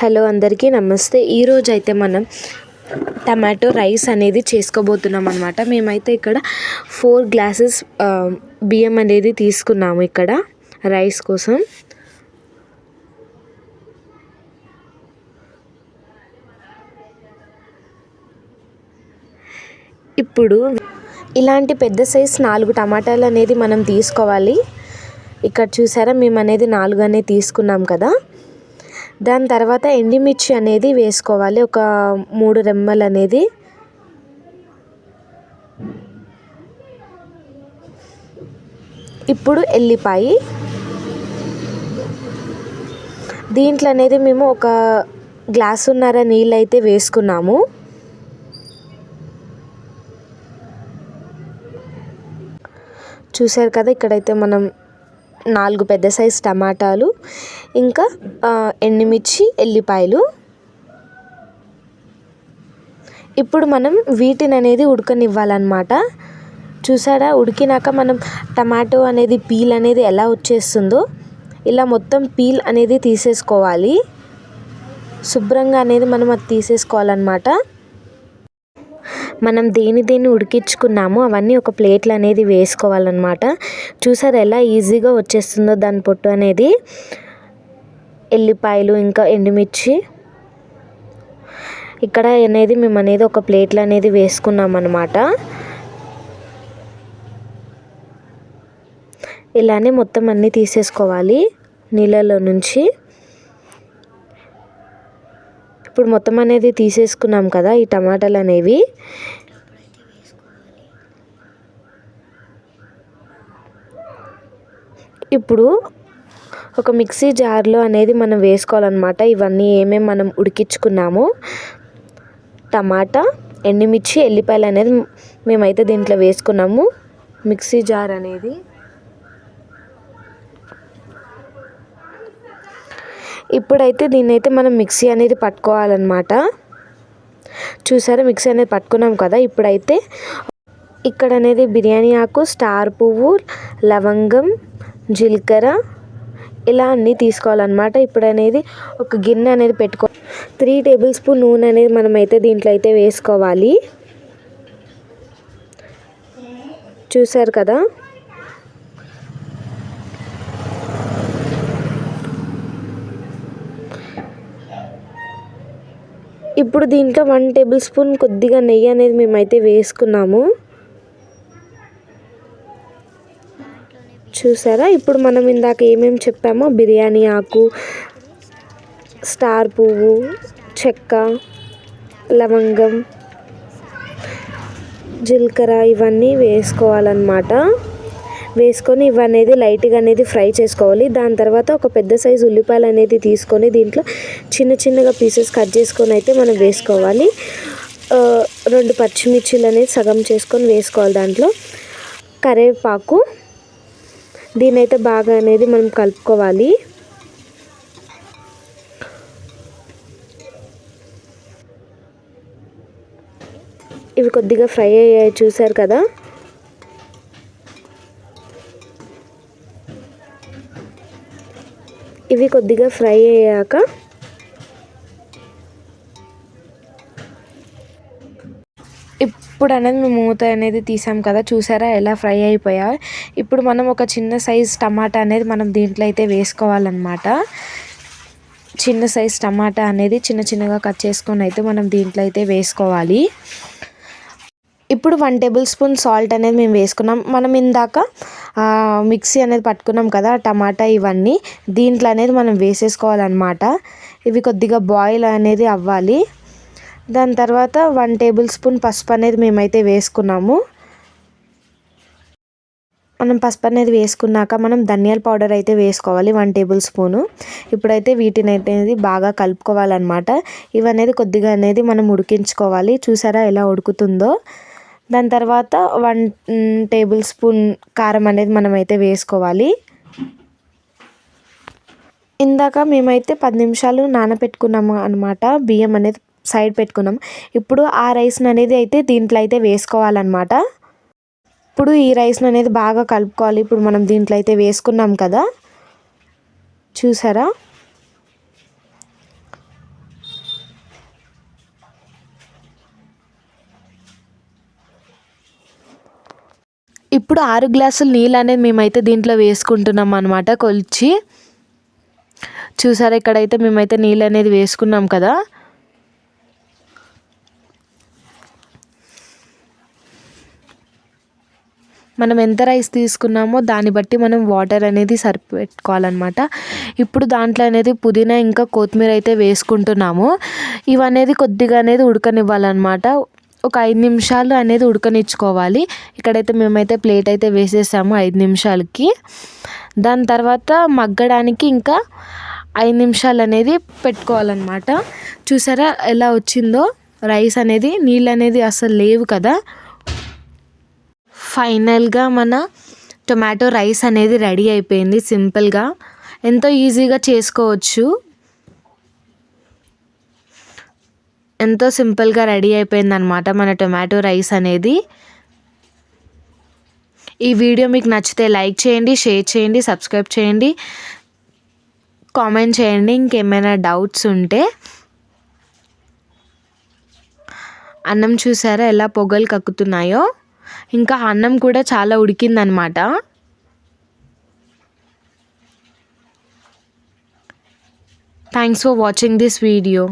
Hello అందరికీ నమస్తే. ఈరోజు అయితే మనం టమాటో రైస్ అనేది చేసుకోబోతున్నాం అనమాట మేమైతే ఇక్కడ ఫోర్ గ్లాసెస్ బియ్యం అనేది తీసుకున్నాము ఇక్కడ రైస్ కోసం. ఇప్పుడు ఇలాంటి పెద్ద సైజ్ నాలుగు టమాటాలు అనేది మనం తీసుకోవాలి. ఇక్కడ చూసారా మేము అనేది నాలుగు అనేది తీసుకున్నాం కదా. దాని తర్వాత ఎండిమిర్చి అనేది వేసుకోవాలి. ఒక మూడు రెమ్మలు అనేది. ఇప్పుడు ఎల్లిపాయి. దీంట్లో అనేది మేము ఒక గ్లాసున్నర నీళ్ళు అయితే వేసుకున్నాము. చూసారు కదా ఇక్కడైతే మనం నాలుగు పెద్ద సైజు టమాటాలు ఇంకా ఎండుమిర్చి ఎల్లిపాయలు. ఇప్పుడు మనం వీటిని అనేది ఉడకనివ్వాలన్నమాట. చూసారా? ఉడికినాక మనం టమాటో అనేది పీల్ అనేది ఎలా వచ్చేస్తుందో ఇలా మొత్తం పీల్ అనేది తీసేసుకోవాలి. శుభ్రంగా అనేది మనం అది తీసేసుకోవాలన్నమాట. మనం దేని దేన్ని ఉడికించుకున్నామో అవన్నీ ఒక ప్లేట్లు అనేది వేసుకోవాలన్నమాట. చూసారు ఎలా ఈజీగా వచ్చేస్తుందో దాని పొట్టు అనేది. ఎల్లిపాయలు ఇంకా ఎండుమిర్చి. ఇక్కడ అనేది మేము అనేది ఒక ప్లేట్లు అనేది వేసుకున్నాం అనమాట ఇలానే మొత్తం అన్నీ తీసేసుకోవాలి నీళ్ళలో నుంచి. ఇప్పుడు మొత్తం అనేది తీసేసుకున్నాం కదా ఈ టమాటాలు అనేవి. ఇప్పుడు ఒక మిక్సీ జార్లో అనేది మనం వేసుకోవాలన్నమాట. ఇవన్నీ ఏమేమి మనం ఉడికించుకున్నామో. టమాటా ఎండుమిర్చి ఎల్లిపాయలు అనేది మేమైతే దీంట్లో వేసుకున్నాము. మిక్సీ జార్ అనేది. ఇప్పుడైతే దీన్నైతే మనం మిక్సీ అనేది పట్టుకోవాలన్నమాట. చూసారా? మిక్సీ అనేది పట్టుకున్నాం కదా? ఇప్పుడైతే ఇక్కడ అనేది బిర్యానీ ఆకు స్టార్ పువ్వు లవంగం జీలకర్ర ఇలా అన్నీ తీసుకోవాలన్నమాట. ఇప్పుడు అనేది ఒక గిన్నె అనేది పెట్టుకో త్రీ టేబుల్ స్పూన్ నూనె అనేది మనమైతే దీంట్లో అయితే వేసుకోవాలి. చూసారు కదా? ఇప్పుడు దీంట్లో వన్ టేబుల్ స్పూన్ కొద్దిగా నెయ్యి అనేది మేమైతే వేసుకున్నాము. చూసారా? ఇప్పుడు మనం ఇందాక ఏమేమి చెప్పామో? బిర్యానీ ఆకు స్టార్ పువ్వు చెక్క లవంగం జీలకర్ర ఇవన్నీ వేసుకోవాలన్నమాట. వేసుకొని ఇవి అనేది లైట్గా అనేది ఫ్రై చేసుకోవాలి. దాని తర్వాత ఒక పెద్ద సైజు ఉల్లిపాయలు అనేది తీసుకొని దీంట్లో చిన్న చిన్నగా పీసెస్ కట్ చేసుకొని అయితే మనం వేసుకోవాలి. రెండు పచ్చిమిర్చిలు అనేది సగం చేసుకొని వేసుకోవాలి దాంట్లో. కరివేపాకు. దీని అయితే బాగా అనేది మనం కలుపుకోవాలి. ఇవి కొద్దిగా ఫ్రై అయ్యాయి చూసారు కదా? ఇవి కొద్దిగా ఫ్రై అయ్యాక ఇప్పుడు అనేది మేము మూత అనేది తీసాం కదా చూసారా ఎలా ఫ్రై అయిపోయా? ఇప్పుడు మనం ఒక చిన్న సైజ్ టమాటా అనేది మనం దీంట్లో అయితే వేసుకోవాలన్నమాట. చిన్న సైజ్ టమాటా అనేది చిన్న చిన్నగా కట్ చేసుకొని అయితే మనం దీంట్లో అయితే వేసుకోవాలి. ఇప్పుడు వన్ టేబుల్ స్పూన్ సాల్ట్ అనేది మేము వేసుకున్నాం. మనం ఇందాక మిక్సీ అనేది పట్టుకున్నాం కదా టమాటా ఇవన్నీ. దీంట్లో అనేది మనం వేసేసుకోవాలన్నమాట. ఇవి కొద్దిగా బాయిల్ అనేది అవ్వాలి. దాని తర్వాత వన్ టేబుల్ స్పూన్ పసుపు అనేది మేమైతే వేసుకున్నాము. మనం పసుపు అనేది వేసుకున్నాక మనం ధనియాల పౌడర్ అయితే వేసుకోవాలి వన్ టేబుల్ స్పూను. ఇప్పుడైతే వీటిని అనేది బాగా కలుపుకోవాలన్నమాట. ఇవనేది కొద్దిగా అనేది మనం ఉడికించుకోవాలి. చూసారా ఎలా ఉడుకుతుందో? దాని తర్వాత వన్ టేబుల్ స్పూన్ కారం అనేది మనమైతే వేసుకోవాలి. ఇందాక మేమైతే పది నిమిషాలు నానబెట్టుకున్నాము అనమాట బియ్యం అనేది సైడ్ పెట్టుకున్నాం. ఇప్పుడు ఆ రైస్ని అనేది అయితే దీంట్లో అయితే వేసుకోవాలన్నమాట. ఇప్పుడు ఈ రైస్ని అనేది బాగా కలుపుకోవాలి. ఇప్పుడు మనం దీంట్లో అయితే వేసుకున్నాం కదా. చూసారా? ఇప్పుడు ఆరు గ్లాసులు నీళ్ళు అనేది మేమైతే దీంట్లో వేసుకుంటున్నాం అనమాట కొలిచి. చూసారా ఇక్కడైతే మేమైతే నీళ్ళు అనేది వేసుకున్నాం కదా. మనం ఎంత రైస్ తీసుకున్నామో దాన్ని బట్టి మనం వాటర్ అనేది సరిపెట్టుకోవాలన్నమాట. ఇప్పుడు దాంట్లో అనేది పుదీనా ఇంకా కొత్తిమీర అయితే వేసుకుంటున్నాము. ఇవనేది కొద్దిగా అనేది ఉడకనివ్వాలన్నమాట. ఒక ఐదు నిమిషాలు అనేది ఉడకనిచ్చుకోవాలి. ఇక్కడైతే మేమైతే ప్లేట్ అయితే వేసేసాము ఐదు నిమిషాలకి. దాని తర్వాత మగ్గడానికి ఇంకా ఐదు నిమిషాలు అనేది పెట్టుకోవాలన్నమాట. చూసారా ఎలా వచ్చిందో? రైస్ అనేది నీళ్ళు అనేది అసలు లేవు కదా. ఫైనల్గా మన టొమాటో రైస్ అనేది రెడీ అయిపోయింది సింపుల్గా. ఎంతో ఈజీగా చేసుకోవచ్చు. ఎంతో సింపుల్గా రెడీ అయిపోయింది అనమాట మన టొమాటో రైస్ అనేది. ఈ వీడియో మీకు నచ్చితే లైక్ చేయండి షేర్ చేయండి సబ్స్క్రైబ్ చేయండి కామెంట్ చేయండి ఇంకేమైనా డౌట్స్ ఉంటే. అన్నం చూసారా ఎలా పొగలు కక్కుతున్నాయో? ఇంకా అన్నం కూడా చాలా ఉడికిందనమాట thanks for watching this video